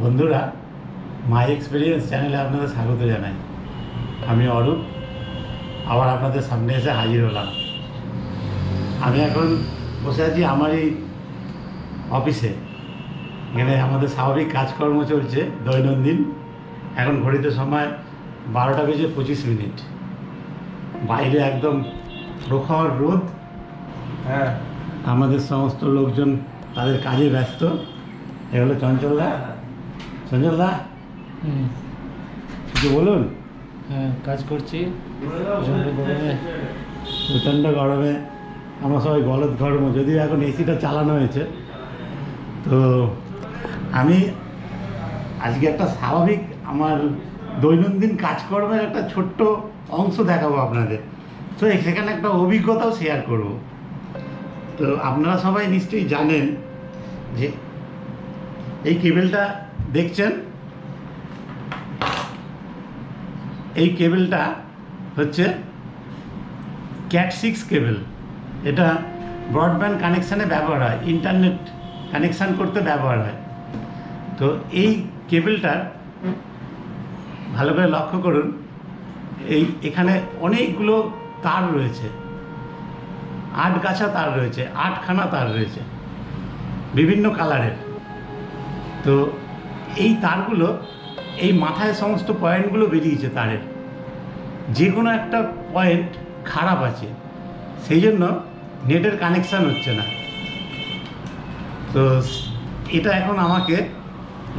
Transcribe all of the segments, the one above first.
বন্ধুরা মাই এক্সপিরিয়েন্স চ্যানেলে আপনাদের স্বাগত জানাই। আমি অরূপ আবার আপনাদের সামনে এসে হাজির হলাম। আমি এখন বসে আছি আমারই অফিসে। এখানে আমাদের স্বাভাবিক কাজকর্ম চলছে দৈনন্দিন। এখন ঘড়িতে সময় বারোটা বেজে পঁচিশ মিনিট। বাইরে একদম প্রখর রোদ। হ্যাঁ। আমাদের সমস্ত লোকজন তাদের কাজে ব্যস্ত। এগুলো হলো চঞ্চলদা হুম, কিছু বলুন? হ্যাঁ কাজ করছি। প্রচণ্ড গরমে। প্রচণ্ড গরমে আমরা সবাই গলদ গরম যদিও এখন এসিটা চালানো হয়েছে। তো আমি আজকে একটা স্বাভাবিক আমার দৈনন্দিন কাজকর্মের একটা ছোট্ট অংশ দেখাবো আপনাদের। তো সেখানে একটা অভিজ্ঞতাও শেয়ার করব। তো আপনারা সবাই নিশ্চয়ই জানেন যে এই কেবেলটা দেখছেন? এই কেবেলটা হচ্ছে ক্যাট সিক্স কেবেল। এটা ব্রডব্যান্ড কানেকশানে ব্যবহার হয়, ইন্টারনেট কানেকশান করতে ব্যবহার হয়। তো এই কেবলটার ভালো করে লক্ষ্য করুন, এই এখানে অনেকগুলো তার রয়েছে। আট গাছা তার রয়েছে, আটখানা তার রয়েছে, বিভিন্ন কালারের। তো এই তারগুলো, এই মাথায় সমস্ত পয়েন্টগুলো বেরিয়েছে তারের। যে কোনো একটা পয়েন্ট খারাপ আছে, সেই জন্য নেটের কানেকশান হচ্ছে না। তো এটা এখন আমাকে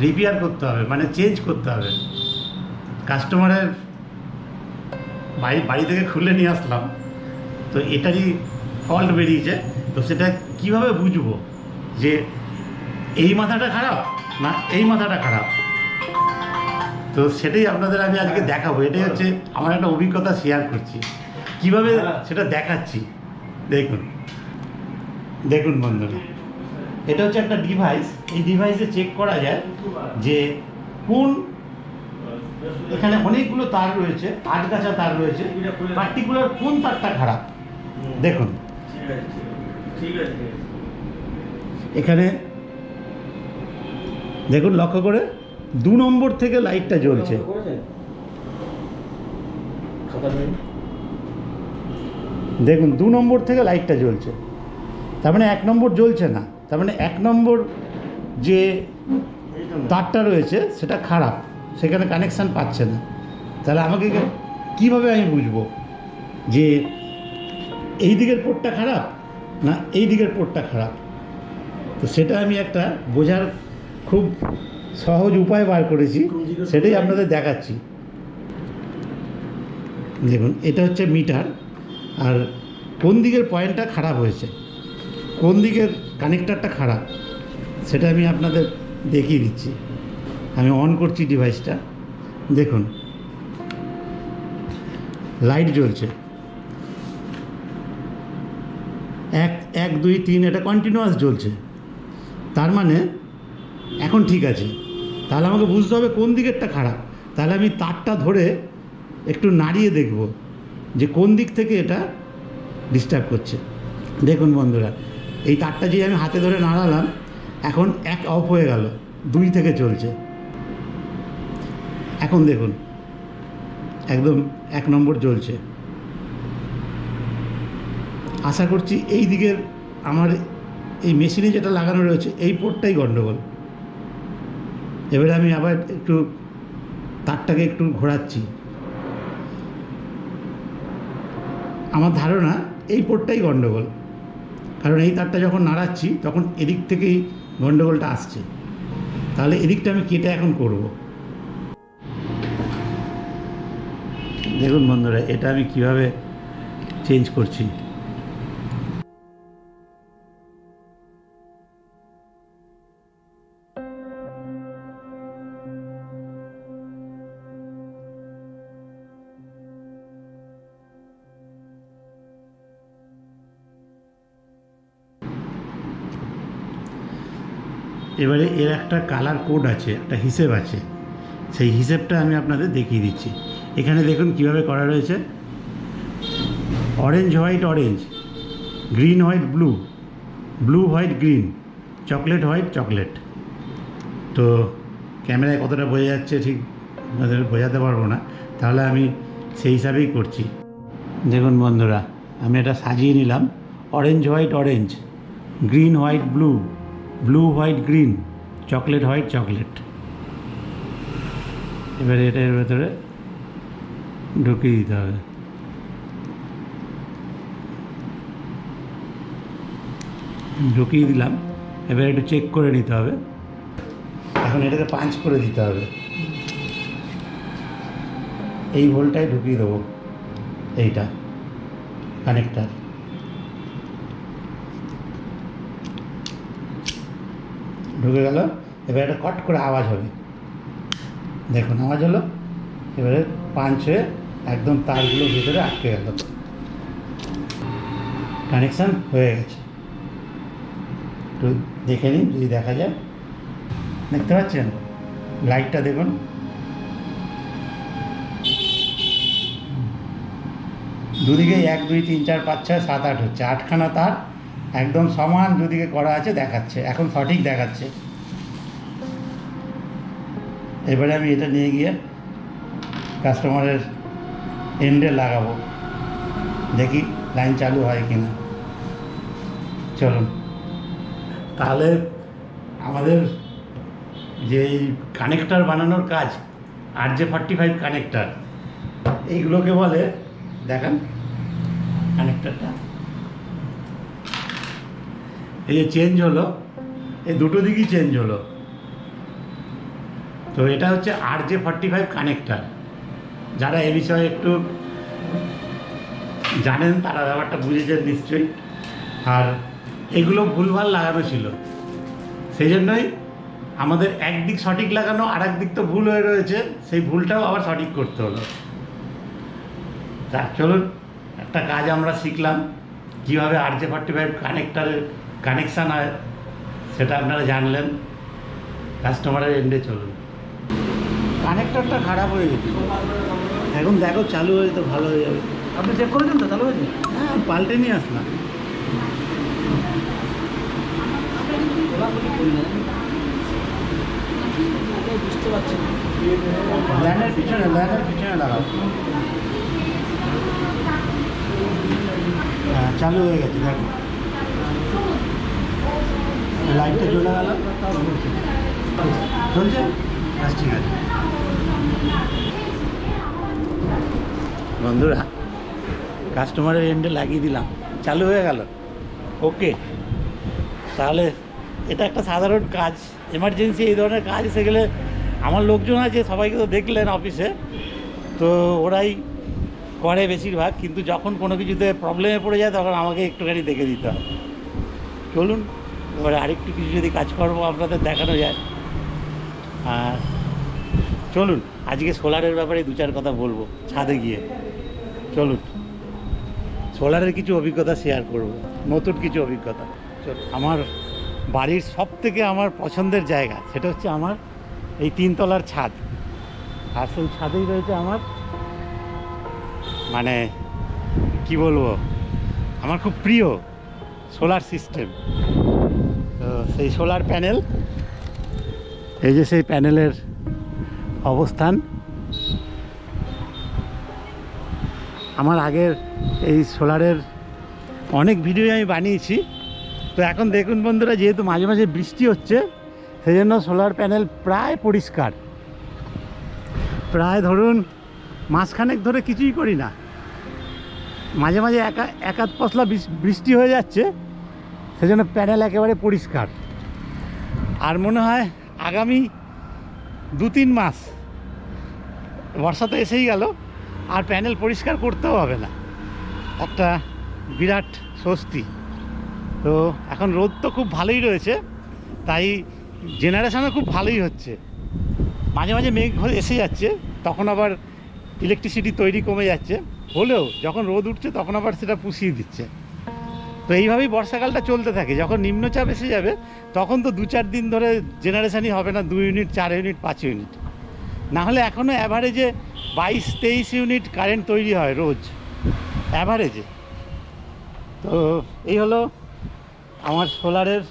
রিপেয়ার করতে হবে মানে চেঞ্জ করতে হবে। কাস্টমারের বাড়ি বাড়ি থেকে খুলে নিয়ে আসলাম, তো এটারই ফল্ট বেরিয়েছে। তো সেটা কীভাবে বুঝব যে এই মাথাটা খারাপ? না এই মাথাটা খারাপ। তো সেটাই আপনাদের আমি আজকে দেখাবো। এটাই হচ্ছে আমার একটা অভিজ্ঞতা শেয়ার করছি। কীভাবে সেটা দেখাচ্ছি? দেখুন। দেখুন বন্ধুরা। এটা হচ্ছে একটা ডিভাইস এই ডিভাইসে চেক করা যায় যে কোন এখানে অনেকগুলো তার রয়েছে আট গাছা তার রয়েছে। পার্টিকুলার কোন তারটা খারাপ? দেখুন। এখানে দেখুন লক্ষ্য করে দু নম্বর থেকে লাইটটা জ্বলছে। দেখুন দু নম্বর থেকে লাইটটা জ্বলছে। তার মানে এক নম্বর জ্বলছে না। তার মানে এক নম্বর যে তারটা রয়েছে সেটা খারাপ। সেখানে কানেকশান পাচ্ছে না। তাহলে আমাকে কীভাবে আমি বুঝব যে এই দিকের পোর্টটা খারাপ না এই দিকের পোর্টটা খারাপ? তো সেটা আমি একটা বোঝার খুব সহজ উপায় বার করেছি সেটাই আপনাদের দেখাচ্ছি। দেখুন এটা হচ্ছে মিটার আর কোন দিকের পয়েন্টটা খারাপ হয়েছে কোন দিকের কানেক্টারটা খারাপ সেটা আমি আপনাদের দেখিয়ে দিচ্ছি। আমি অন করছি ডিভাইসটা। দেখুন লাইট জ্বলছে। এক এক দুই তিন এটা কন্টিনিউয়াস জ্বলছে। তার মানে এখন ঠিক আছে। তাহলে আমাকে বুঝতে হবে কোন দিকেরটা খারাপ। তাহলে আমি তারটা ধরে একটু নাড়িয়ে দেখব যে কোন দিক থেকে এটা ডিস্টার্ব করছে। দেখুন বন্ধুরা, এই তারটা যে আমি হাতে ধরে নাড়ালাম, এখন এক অফ হয়ে গেল, দুই থেকে চলছে। এখন দেখুন, একদম এক নম্বর চলছে আশা করছি এই দিকের আমার এই মেশিনে যেটা লাগানো রয়েছে, এই পোর্টটাই গণ্ডগোল এবারে আমি আবার একটু তারটাকে একটু ঘোরাচ্ছি। আমার ধারণা এই পোর্টটাই গণ্ডগোল কারণ এই তারটা যখন নাড়াচ্ছি, তখন এদিক থেকেই গণ্ডগোলটা আসছে। তাহলে এদিকটা আমি কেটে এখন করব। দেখুন বন্ধুরা, এটা আমি কীভাবে চেঞ্জ করছি। এবারে এর একটা কালার কোড আছে, একটা হিসেব আছে। সেই হিসেবটা আমি আপনাদের দেখিয়ে দিচ্ছি। এখানে দেখুন কীভাবে করা রয়েছে। Orange white orange green white blue blue white green chocolate white chocolate তো ক্যামেরায় কতটা বোঝা যাচ্ছে ঠিক আপনাদের বোঝাতে পারব না। তাহলে আমি সেই হিসাবেই করছি। দেখুন বন্ধুরা, আমি এটা সাজিয়ে নিলাম। Orange white orange green white blue blue white green chocolate white chocolate এবারে এটার ভেতরে ঢুকিয়ে দিতে হবে। ঢুকিয়ে দিলাম। এবার একটু চেক করে নিতে হবে। এখন এটাকে পাঞ্চ করে দিতে হবে। এই হোলটায় ঢুকিয়ে দেবো। এইটা কানেক্টার ঢুকে গেল, এবার একটা কট করে আওয়াজ হবে। দেখুন, আওয়াজ হলো, এবারে পাঞ্চ হয়ে একদম তারগুলো ভিতরে আটকে গেল। কানেকশান হয়ে গেছে। একটু দেখে নিন, যদি দেখা যায়। দেখতে পাচ্ছেন? লাইটটা দেখুন। দুদিকে এক, দুই, তিন, চার, পাঁচ, ছয়, সাত, আট হচ্ছে। আটখানা তার একদম সমান দুদিকে করা আছে, দেখাচ্ছে। এখন সঠিক দেখাচ্ছে। এবারে আমি এটা নিয়ে গিয়ে কাস্টমারের এন্ডে লাগাবো। দেখি লাইন চালু হয় কি না চলুন। তাহলে আমাদের যে কানেক্টার বানানোর কাজ আর যে ফর্টি ফাইভ কানেক্টার এইগুলোকে বলে, দেখান কানেক্টারটা এই যে চেঞ্জ হলো, এই দুটো দিকই চেঞ্জ হলো। তো এটা হচ্ছে R J forty five connector যারা এ বিষয়ে একটু জানেন, তারা ব্যাপারটা বুঝেছেন নিশ্চয়ই। আর এগুলো ভুলভাল লাগানো ছিল। সেই জন্যই আমাদের একদিক সঠিক লাগানো আর দিক তো ভুল হয়ে রয়েছে। সেই ভুলটাও আবার সঠিক করতে হলো। তা চলুন, একটা কাজ আমরা শিখলাম। কীভাবে আর জে ফর্টি ফাইভ কানেক্টারের কানেকশান হয় সেটা আপনারা জানলেন কাস্টমারের এন্ডে চলুন। কানেক্টরটা খারাপ হয়ে গেছে। এখন দেখো চালু হয়ে তো ভালো হয়ে যাবে। আপনি চেক করেছেন তো চালু হয়েছে? হ্যাঁ পাল্টে নিয়ে আসলাম। বুঝতে পারছি ল্যান্ডের পিছনে পিছনে লাগাও। হ্যাঁ চালু হয়ে গেছে দেখো। লাইটটা জ্বলে গেল। চলছে ঠিক আছে। বন্ধুরা কাস্টমারের এন্ডে লাগিয়ে দিলাম। চালু হয়ে গেল। ওকে তাহলে এটা একটা সাধারণ কাজ। এমার্জেন্সি এই ধরনের কাজ এসে গেলে আমার লোকজন আছে, সবাইকে তো দেখলেন অফিসে তো ওরাই করে বেশিরভাগ, কিন্তু যখন কোনো কিছুতে প্রবলেমে পড়ে যায়, তখন আমাকে একটুখানি দেখে দিতে হয়। চলুন। এবারে আরেকটু কিছু যদি কাজকর্ম আপনাদের দেখানো যায়। আর চলুন, আজকে সোলারের ব্যাপারে দু চার কথা বলব, ছাদে গিয়ে। চলুন, সোলারের কিছু অভিজ্ঞতা শেয়ার করব, নতুন কিছু অভিজ্ঞতা। আমার বাড়ির সব থেকে আমার পছন্দের জায়গা, সেটা হচ্ছে আমার এই তিনতলার ছাদ। আর সেই ছাদেই রয়েছে আমার মানে কি বলব, আমার খুব প্রিয় সোলার সিস্টেম সেই সোলার প্যানেল। এই যে সেই প্যানেলের অবস্থান। আমার আগের এই সোলারের অনেক ভিডিও আমি বানিয়েছি। তো এখন দেখুন বন্ধুরা, যেহেতু মাঝে মাঝে বৃষ্টি হচ্ছে, সেই জন্য সোলার প্যানেল প্রায় পরিষ্কার। প্রায় ধরুন মাসখানেক ধরে কিছুই করি না। মাঝে মাঝে একা একাধ পশলা বৃষ- বৃষ্টি হয়ে যাচ্ছে সেজন্য প্যানেল একেবারে পরিষ্কার। আর মনে হয় আগামী দু তিন মাস বর্ষা তো এসেই গেল, আর প্যানেল পরিষ্কার করতেও হবে না। একটা বিরাট স্বস্তি। তো এখন রোদ তো খুব ভালোই রয়েছে, তাই জেনারেশনও খুব ভালোই হচ্ছে। মাঝে মাঝে মেঘ এসে যাচ্ছে, তখন আবার ইলেকট্রিসিটি তৈরি কমে যাচ্ছে। হলেও যখন রোদ উঠছে, তখন আবার সেটা পুষিয়ে দিচ্ছে। তো এইভাবেই বর্ষাকালটা চলতে থাকে। যখন নিম্নচাপ এসে যাবে, তখন তো দু চার দিন ধরে জেনারেশনই হবে না দুই ইউনিট চার ইউনিট পাঁচ ইউনিট না হলে এখনও অ্যাভারেজে বাইশ, তেইশ ইউনিট কারেন্ট তৈরি হয় রোজ। অ্যাভারেজে তো এই হলো আমার সোলারের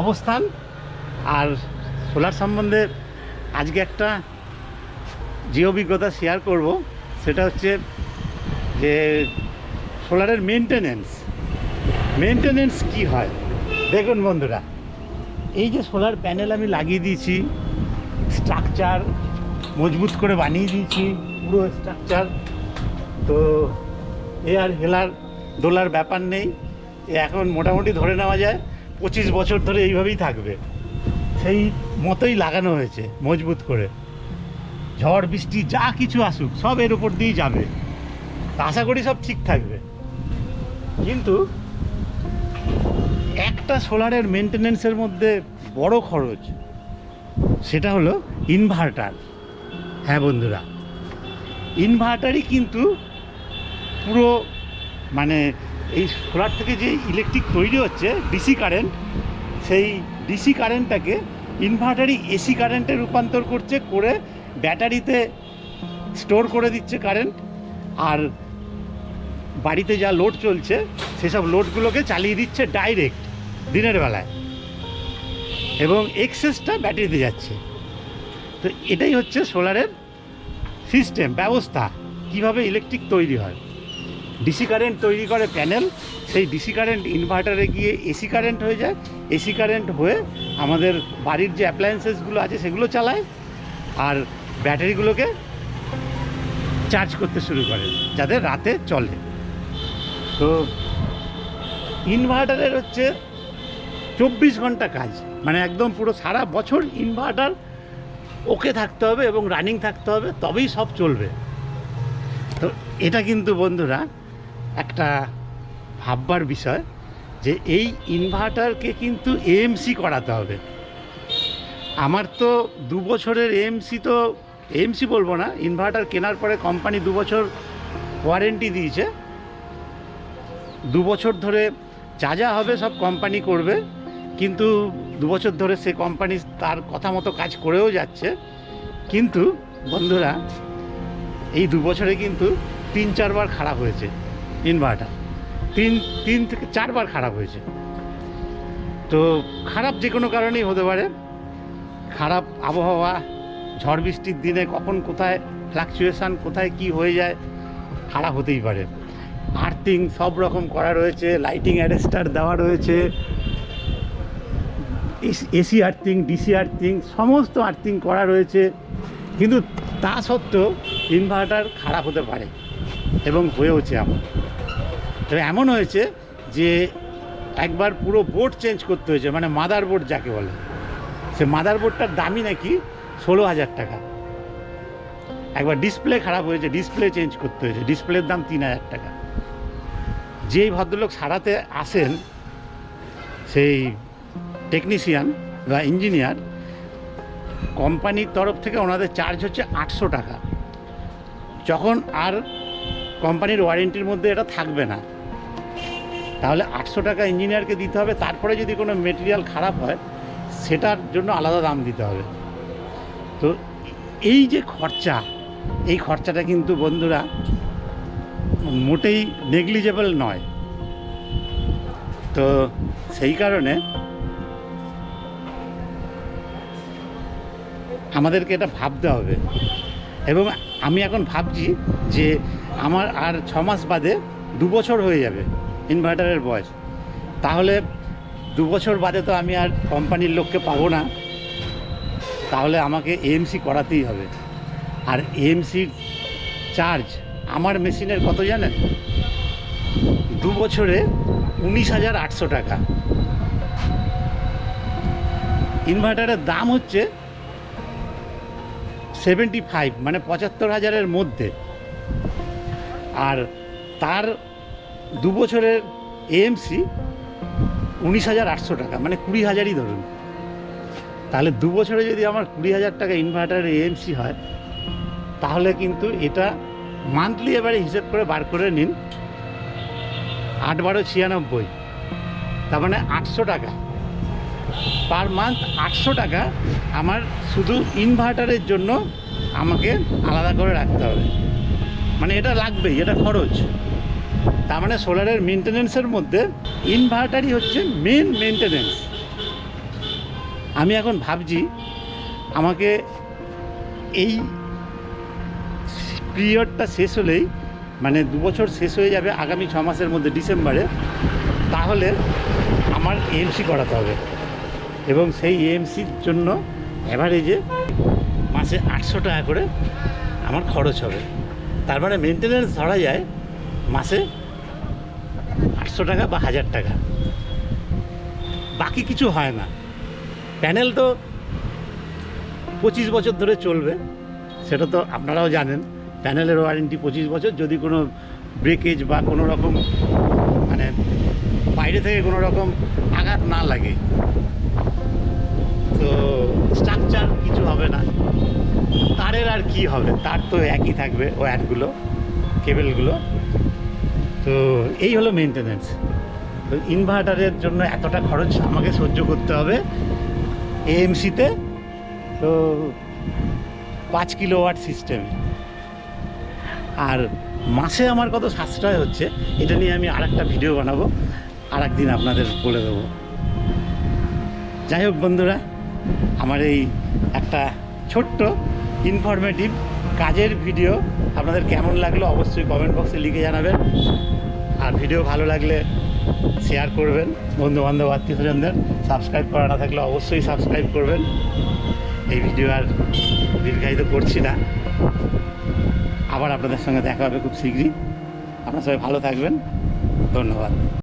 অবস্থান। আর সোলার সম্বন্ধে আজকে একটা যে অভিজ্ঞতা শেয়ার করব, সেটা হচ্ছে যে সোলারের মেনটেনেন্স মেনটেনেন্স কি হয়? দেখুন বন্ধুরা, এই যে সোলার প্যানেল আমি লাগিয়ে দিয়েছি স্ট্রাকচার মজবুত করে বানিয়ে দিয়েছি, পুরো স্ট্রাকচার তো এ আর হেলার দোলার ব্যাপার নেই এখন মোটামুটি ধরে নেওয়া যায়, পঁচিশ বছর ধরে এইভাবেই থাকবে। সেই মতোই লাগানো হয়েছে, মজবুত করে। ঝড়, বৃষ্টি, যা কিছু আসুক, সব এর উপর দিয়েই যাবে। আশা করি সব ঠিক থাকবে। কিন্তু একটা সোলারের মেনটেনেন্সের মধ্যে বড় খরচ, সেটা হলো ইনভার্টার। হ্যাঁ বন্ধুরা, ইনভার্টারই কিন্তু পুরো মানে এই সোলার থেকে যে ইলেকট্রিক তৈরি হচ্ছে, ডিসি কারেন্ট, সেই ডিসি কারেন্টটাকে ইনভার্টারই এসি কারেন্টে রূপান্তর করছে, করে ব্যাটারিতে স্টোর করে দিচ্ছে কারেন্ট। আর বাড়িতে যা লোড চলছে, সেসব লোডগুলোকে চালিয়ে দিচ্ছে ডাইরেক্ট দিনের বেলায়। এবং এক্সেসটা ব্যাটারিতে যাচ্ছে। তো এটাই হচ্ছে সোলারের সিস্টেম ব্যবস্থা। কীভাবে ইলেকট্রিক তৈরি হয়? ডিসি কারেন্ট তৈরি করে প্যানেল সেই ডিসি কারেন্ট ইনভার্টারে গিয়ে এসি কারেন্ট হয়ে যায়। এসি কারেন্ট হয়ে আমাদের বাড়ির যে অ্যাপ্লায়েন্সেসগুলো আছে, সেগুলো চালায়। আর ব্যাটারিগুলোকে চার্জ করতে শুরু করে যাদের রাতে চলে। তো ইনভার্টারের হচ্ছে চব্বিশ ঘণ্টা কাজ। মানে একদম পুরো সারা বছর ইনভার্টার ওকে থাকতে হবে এবং রানিং থাকতে হবে, তবেই সব চলবে। তো এটা কিন্তু বন্ধুরা একটা ভাববার বিষয় যে এই ইনভার্টারকে কিন্তু এএমসি করাতে হবে। আমার তো দু বছরের এএমসি তো এএমসি বলব না ইনভার্টার কেনার পরে কোম্পানি দু বছর ওয়ারেন্টি দিয়েছে। দু বছর ধরে যা যা হবে সব কোম্পানি করবে, কিন্তু দু বছর ধরে সে কোম্পানি তার কথা মতো কাজ করেও যাচ্ছে। কিন্তু বন্ধুরা, এই দু বছরে কিন্তু তিন চারবার খারাপ হয়েছে ইনভার্টার তিন তিন থেকে চারবার খারাপ হয়েছে। তো খারাপ যে কোনো কারণেই হতে পারে। খারাপ আবহাওয়া, ঝড় বৃষ্টির দিনে কখন কোথায় ফ্লাকচুয়েশান কোথায় কি হয়ে যায়, খারাপ হতেই পারে। আর্থিং সব রকম করা রয়েছে লাইটিং অ্যারেস্টার দেওয়া রয়েছে, এসি আর্থিং, ডিসি আর্থিং, সমস্ত আর্থিং করা রয়েছে। কিন্তু তা সত্ত্বেও ইনভার্টার খারাপ হতে পারে এবং হয়েওছে এমন। তবে এমন হয়েছে যে একবার পুরো বোর্ড চেঞ্জ করতে হয়েছে মানে মাদার বোর্ড যাকে বলে। সে মাদার বোর্ডটার দামই নাকি ষোলো হাজার টাকা। একবার ডিসপ্লে খারাপ হয়েছে ডিসপ্লে চেঞ্জ করতে হয়েছে ডিসপ্লের দাম তিন হাজার টাকা। যেই ভদ্রলোক সারাতে আসেন, সেই টেকনিশিয়ান বা ইঞ্জিনিয়ার কোম্পানির তরফ থেকে ওনাদের চার্জ হচ্ছে আটশো টাকা। যখন আর কোম্পানির ওয়ারেন্টির মধ্যে এটা থাকবে না, তাহলে আটশো টাকা ইঞ্জিনিয়ারকে দিতে হবে। তারপরে যদি কোনো মেটেরিয়াল খারাপ হয়, সেটার জন্য আলাদা দাম দিতে হবে। তো এই যে খরচা, এই খরচাটা কিন্তু বন্ধুরা মোটেই নেগলিজেবল নয়। তো সেই কারণে আমাদেরকে এটা ভাবতে হবে। এবং আমি এখন ভাবছি যে আমার আর ছ মাস বাদে দু বছর হয়ে যাবে ইনভার্টারের বয়স। তাহলে দু বছর বাদে তো আমি আর কোম্পানির লোককে পাবো না। তাহলে আমাকে এএমসি করাতেই হবে। আর এএমসির চার্জ আমার মেশিনের কত জানেন? দু বছরে উনিশ হাজার আটশো টাকা। ইনভার্টারের দাম হচ্ছে সেভেন্টি ফাইভ মানে পঁচাত্তর হাজারের মধ্যে। আর তার দু বছরের এএমসি উনিশ হাজার আটশো টাকা মানে কুড়ি হাজারই ধরুন। তাহলে দু বছরে যদি আমার কুড়ি হাজার টাকা ইনভার্টারের এএমসি হয়, তাহলে কিন্তু এটা মান্থলি এবারে হিসেব করে বার করে নিন। আট বারো ছিয়ানব্বই। তার মানে আটশো টাকা। পার মান্থ আটশো টাকা আমার শুধু ইনভার্টারের জন্য আমাকে আলাদা করে রাখতে হবে। মানে এটা লাগবেই, এটা খরচ। তার মানে সোলারের মেনটেনেন্সের মধ্যে ইনভার্টারই হচ্ছে মেন মেনটেনেন্স আমি এখন ভাবছি আমাকে এই পিরিয়ডটা শেষ হলেই মানে দু বছর শেষ হয়ে যাবে আগামী ছ মাসের মধ্যে ডিসেম্বরে, তাহলে আমার এএমসি করাতে হবে। এবং সেই এএমসির জন্য অ্যাভারেজে মাসে আটশো টাকা করে আমার খরচ হবে। তার মানে মেনটেন্যান্স ধরা যায় মাসে আটশো টাকা বা হাজার টাকা। বাকি কিছু হয় না। প্যানেল তো পঁচিশ বছর ধরে চলবে, সেটা তো আপনারাও জানেন। প্যানেলের ওয়ারেন্টি পঁচিশ বছর, যদি কোনো ব্রেকেজ বা কোনো রকম মানে বাইরে থেকে কোনো রকম আঘাত না লাগে। তো স্ট্রাকচার কিছু হবে না। তারের আর কি হবে? তার তো একই থাকবে, ওয়্যারগুলো, কেবেলগুলো। তো এই হলো মেনটেনেন্স তো ইনভার্টারের জন্য এতটা খরচ আমাকে সহ্য করতে হবে এএমসিতে তো। পাঁচ কিলো ওয়াট সিস্টেমে আর মাসে আমার কত সাশ্রয় হচ্ছে, এটা নিয়ে আমি আর একটা ভিডিও বানাবো আর একদিন আপনাদের বলে দেবো। যাই হোক বন্ধুরা, আমার এই একটা ছোট্ট ইনফরমেটিভ কাজের ভিডিও আপনাদের কেমন লাগল অবশ্যই কমেন্ট বক্সে লিখে জানাবেন। আর ভিডিও ভালো লাগলে শেয়ার করবেন বন্ধু বান্ধব আত্মীয় স্বজনদের সাবস্ক্রাইব করা না থাকলে অবশ্যই সাবস্ক্রাইব করবেন। এই ভিডিও আর দীর্ঘায়িত করছি না। আবার আপনাদের সঙ্গে দেখা হবে খুব শীঘ্রই। আপনার সবাই ভালো থাকবেন। ধন্যবাদ।